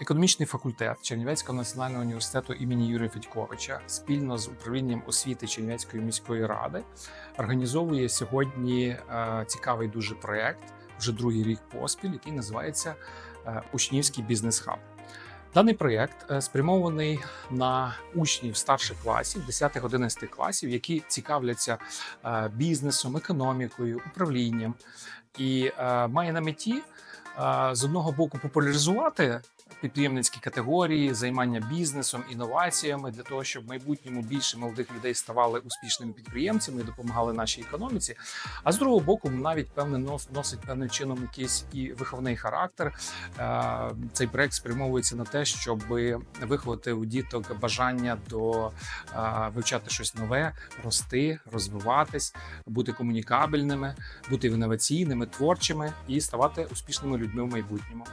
Економічний факультет Чернівецького національного університету імені Юрія Федьковича спільно з управлінням освіти Чернівецької міської ради організовує сьогодні е, цікавий дуже проєкт, вже другий рік поспіль, який називається е, Учнівський бізнес-хаб. Даний проєкт е, спрямований на учнів старших класів, 10-11 класів, які цікавляться бізнесом, економікою, управлінням, і має на меті з одного боку популяризувати підприємницькі категорії, займання бізнесом, інноваціями для того, щоб в майбутньому більше молодих людей ставали успішними підприємцями і допомагали нашій економіці. А з другого боку, навіть певне носить певним чином якийсь і виховний характер. Е, Цей проект спрямовується на те, щоб виховати у діток бажання до е, вивчати щось нове, рости, розвиватись, бути комунікабельними, бути інноваційними, творчими і ставати успішними людьми в майбутньому.